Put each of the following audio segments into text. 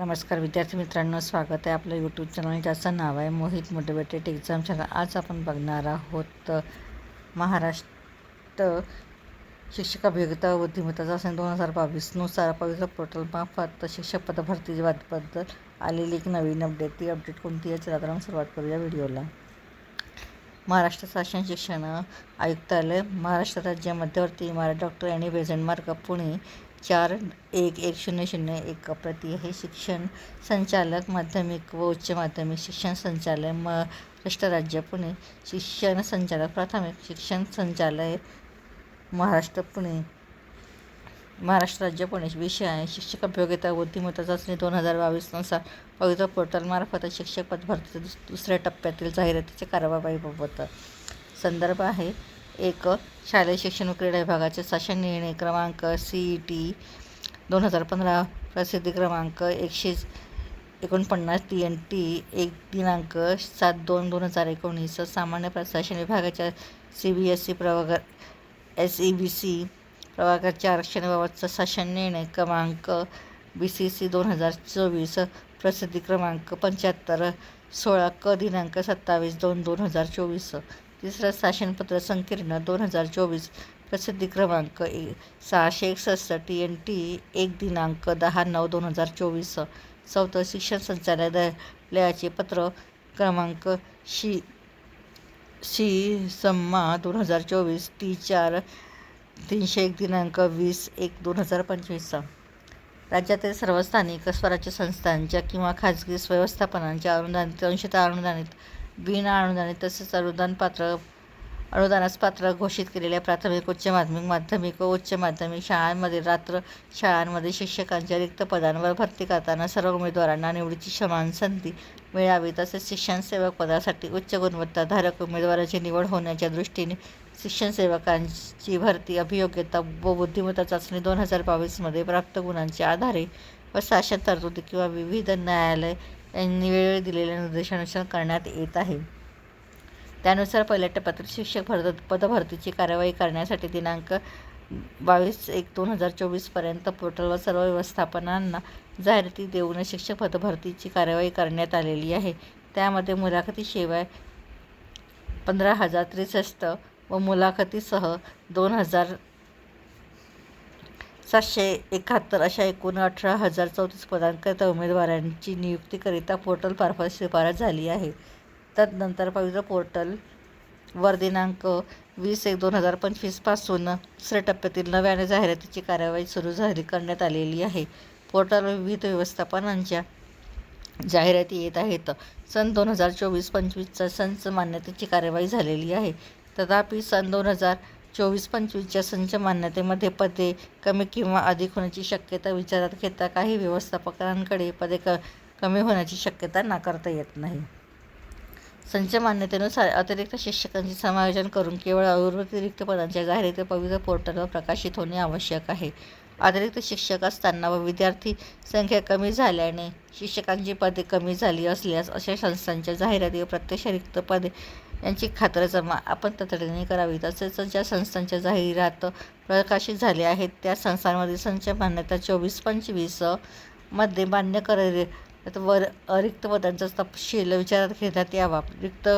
नमस्कार विद्यार्थी मित्रांनो स्वागत आहे आपलं यूट्यूब चॅनल ज्याचं नाव आहे मोहित मोटिवेटेड एक्झाम चॅनल आज आपण बघणार आहोत महाराष्ट्र शिक्षक अभियोगिता बुद्धिमत्ताचा सन दोन हजार बावीसनुसार पवित्र पोर्टल मार्फत शिक्षक पदभरती बद्दल आलेली एक नवीन अपडेट ती अपडेट कोणती आहे? चला तर आपण सुरुवात करूया व्हिडिओला. महाराष्ट्र शासन शिक्षण आयुक्तालय महाराष्ट्र राज्य मध्यवर्ती इमारत डॉक्टर आणि बेझंट मार्ग पुणे. चार एक एक शून्य शून्य एक प्रति हे शिक्षण संचालक माध्यमिक व उच्च माध्यमिक शिक्षण संचालय महाराष्ट्र राज्य पुणे. शिक्षण संचालक प्राथमिक शिक्षण संचालय महाराष्ट्र पुणे. महाराष्ट्र राज्य पुणे. विषय आहे शिक्षक उपयोगिता बुद्धिमत्ता चाचणी दोन हजार बावीसनुसार पवित्र पोर्टलमार्फत शिक्षक पद भरती दुसऱ्या टप्प्यातील जाहिरातीच्या कारवाईबाबत संदर्भ आहे. एक शालेय शिक्षण व क्रीडा विभागाचे शासन निर्णय क्रमांक सी ई टी दोन हजार पंधरा प्रसिद्धी क्रमांक एकशे एकोणपन्नास टी एन टी एक दिनांक सात दोन दोन हजार एकोणीस सामान्य प्रशासन विभागाच्या सी बी एस सी प्रवर्ग एस ई बी सी प्रवागाच्या आरक्षणाबाबतचा शासन निर्णय क्रमांक बी सी सी दोन हजार चोवीस प्रसिद्धी क्रमांक पंच्याहत्तर सोळा क दिनांक सत्तावीस दोन दोन हजार चोवीस. तिसरं शासनपत्र संकीर्ण दोन हजार चोवीस प्रसिद्धी क्रमांक ए सहाशे एकसष्ट टी एन टी एक दिनांक दहा नऊ दोन हजार चोवीस. चौथं शिक्षण संचालयालयाचे पत्र क्रमांक शी शी सम्मा दोन हजार चोवीस टी चार तीनशे एक दिनांक वीस एक दोन हजार पंचवीस. राज्यातील सर्व स्थानिक स्वराज्य संस्थांच्या किंवा खाजगी व्यवस्थापनांच्या अनुदानित अंशतः अनुदानित बिन अनुदानित तसेच अनुदान पात्र अनुदानास पात्र घोषित केलेल्या प्राथमिक उच्च माध्यमिक माध्यमिक व उच्च माध्यमिक शाळांमध्ये रात्र शाळांमध्ये शिक्षकांच्या रिक्त पदांवर भरती करताना सर्व उमेदवारांना निवडीची समान संधी मिळावी तसेच शिक्षण सेवक पदासाठी उच्च गुणवत्ताधारक उमेदवाराची निवड होण्याच्या दृष्टीने शिक्षण सेवकांची भरती अभियोग्यता व बुद्धिमत्ता चाचणी दोन हजार बावीसमध्ये प्राप्त गुणांच्या आधारे व शासन तरतुदी किंवा विविध न्यायालय यांनी वेळोवेळी दिलेल्या निर्देशानुसार करण्यात येत आहे. त्यानुसार पहिल्या टप्प्यातील शिक्षक भरत पदभरतीची कार्यवाही करण्यासाठी दिनांक बावीस एक दोन हजार चोवीसपर्यंत पोर्टलवर सर्व व्यवस्थापनांना जाहिराती देऊन शिक्षक पदभरतीची कार्यवाही करण्यात आलेली आहे. त्यामध्ये मुलाखतीशिवाय पंधरा हजार त्रेसष्ट व मुलाखतीसह दोन हजार सातशे एकाहत्तर अशा एकूण अठरा हजार चौतीस पदांकरिता उमेदवारांची नियुक्तीकरिता पोर्टल मार्फत शिफारस झाली आहे. तदनंतर पवित्र पोर्टल वर दिनांक वीस एक दोन हजार पंचवीसपासून दुसऱ्या टप्प्यातील नव्याने जाहिरातीची कार्यवाही सुरू झाली करण्यात आलेली आहे. पोर्टलवर विविध व्यवस्थापनांच्या जाहिराती येत आहेत. सन दोन हजार चोवीस पंचवीसचा संच मान्यतेची कार्यवाही झालेली आहे. तथापि सन दोन हजार चोवीस पंचवीसच्या संच मान्यतेमध्ये पदे कमी किंवा अधिक होण्याची शक्यता विचारात घेता काही व्यवस्थापकांकडे पदे क कमी होण्याची शक्यता नाकारता येत नाही. संच मान्यतेनुसार अतिरिक्त शिक्षकांचे समायोजन करून केवळ अतिरिक्त पदांच्या जाहिराती पवित्र पोर्टलवर प्रकाशित होणे आवश्यक आहे. अतिरिक्त शिक्षक असताना व विद्यार्थी संख्या कमी झाल्याने शिक्षकांची पदे कमी झाली असल्यास अशा संस्थांच्या जाहिराती व प्रत्यक्ष रिक्त पदे यांची खातरजमा आपण तातडीने करावी. तसेच ज्या संस्थांच्या जाहिरात प्रकाशित झाल्या आहेत त्या संस्थांमध्ये संच मान्यता चोवीस पंचवीसमध्ये मान्य कर वर रिक्त पदांचा तपशील विचारात घेण्यात यावा. रिक्त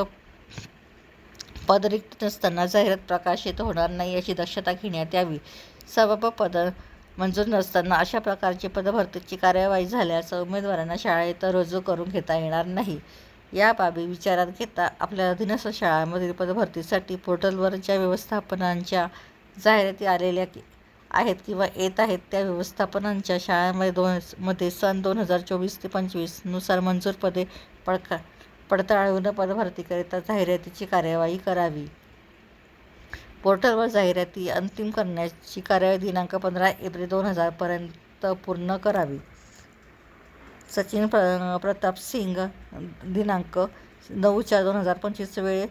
पद रिक्त नसताना जाहिरात प्रकाशित होणार नाही याची दक्षता घेण्यात यावी. सर्व पद मंजूर नसताना अशा प्रकारची पदभरतीची कार्यवाही झाल्यास उमेदवारांना शाळेत रुजू करून घेता येणार नाही. या बाबी विचारात घेता आपल्या अधीनस्थ शाळांमधील पदभरतीसाठी पोर्टलवर ज्या व्यवस्थापनांच्या जाहिराती आलेल्या आहेत किंवा येत आहेत त्या व्यवस्थापनांच्या शाळांमध्ये दोन मध्ये सन दोन हजार चोवीस ते पंचवीसनुसार मंजूर पदे पडका पडताळून पदभरतीकरिता जाहिरातीची कार्यवाही करावी. पोर्टलवर जाहिराती अंतिम करण्याची कार्यवाही दिनांक पंधरा एप्रिल दोन हजारपर्यंत पूर्ण करावी. सचिन प्र प्रताप सिंग दिनांक नऊ चार दोन हजार पंचवीस वेळे.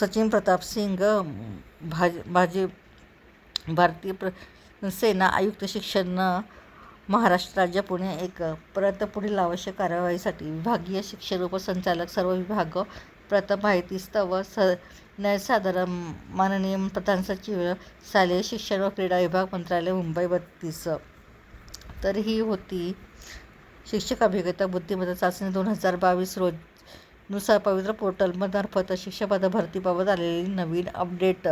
सचिन प्रताप सिंग भाज भाजी भारतीय प्र सेना आयुक्त शिक्षण महाराष्ट्र राज्य पुणे. एक परत पुढील आवश्यक कार्यवाहीसाठी विभागीय शिक्षण उपसंचालक सर्व विभाग प्रथम माहिती स्तव स न्यायसाधारण माननीय प्रधान सचिव शालेय शिक्षण व क्रीडा विभाग मंत्रालय मुंबई बत्तीस. तर ही होती. शिक्षक अभिज्ञता बुद्धिमत्ता चाचणी दोन हजार बावीस रोजनुसार पवित्र पोर्टलमार्फत शिक्षकपद भरतीबाबत आलेली नवीन अपडेट.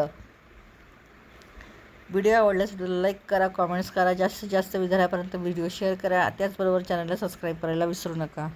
व्हिडिओ आवडल्यास व्हिडिओला लाईक करा कॉमेंट्स करा. जास्तीत जास्त विद्यार्थ्यापर्यंत व्हिडिओ शेअर करा. त्याचबरोबर चॅनलला सबस्क्राईब करायला विसरू नका.